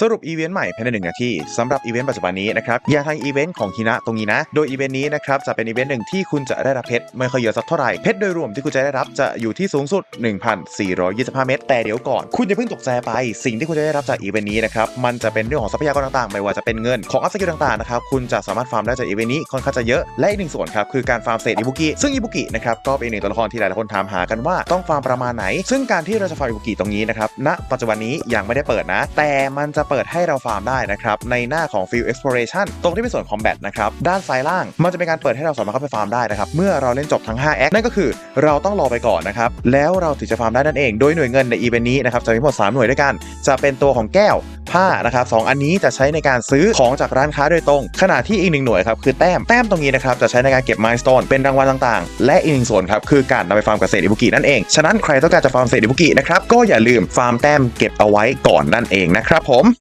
สรุปอีเวนต์ใหม่ภายในหนึ่งนาทีสำหรับอีเวนต์ปัจจุบันนี้นะครับอย่าทางอีเวนต์ของฮินะตรงนี้นะ โดยอีเวนต์นี้นะครับจะเป็นอีเวนต์หนึ่งที่คุณจะได้รับเพชรไม่ค่อยเยอะสักเท่าไหร่เพชรโดยรวมที่คุณจะได้รับจะอยู่ที่สูงสุด 1,425 เม็ดแต่เดี๋ยวก่อน คุณอย่าเพิ่งตกใจไป สิ่งที่คุณจะได้รับจากอีเวนต์นี้นะครับมันจะเป็นเรื่องของทรัพยากรต่างๆ ไม่ว่าจะเป็นเงินของอัพสกิลต่างๆนะครับคุณจะสามารถฟาร์มได้จากอีเวนต์นี้ค่อนข้างจะเยอะและอีกหนึ่งส่วนครับคือการฟาร์มเศษอิบุกิซึ่งอิบุกินะครับก็เป็นหนึ่งตัวละครที่หลายๆคนถามหากันว่าต้องฟาร์มประมาณไหน ซึ่งการที่เราจะฟาร์มอิบุกิตรงนี้นะครับณปัจจุบันนี้ยังไม่ได้เปิดนะ แต่มันจะเปิดให้เราฟาร์มได้นะครับในหน้าของ Field Exploration ตรงที่เป็นส่วน Combat นะครับด้านซ้ายล่างมันจะเป็นการเปิดให้เราสามารถเข้าไปฟาร์มได้นะครับเมื่อเราเล่นจบทั้ง5แอคนั่นก็คือเราต้องรอไปก่อนนะครับแล้วเราถึงจะฟาร์มได้นั่นเอง โดยหน่วยเงินในอีเวนต์นี้นะครับจะมีหมด 3 หน่วยด้วยกัน จะเป็นตัวของแก้วผ้านะครับสอันนี้จะใช้ในการซื้อของจากร้านค้าโดยตรง ขณะที่อีกหนึ่งหน่วยครับคือแต้มแต้มตรงนี้นะครับจะใช้ในการเก็บมายสเตนเป็นรางวัลต่างๆ และอีกหนึ่งส่วนครับคือการนำไปฟาร์มเกษตรอิบุกินั่นเองฉะนั้นใครต้องการจะฟาร์มเกษตรอิบุกินะครับก็อย่าลืมฟาร์มแต้มเก็บเอาไว้ก่อนนั่นเองนะครับผม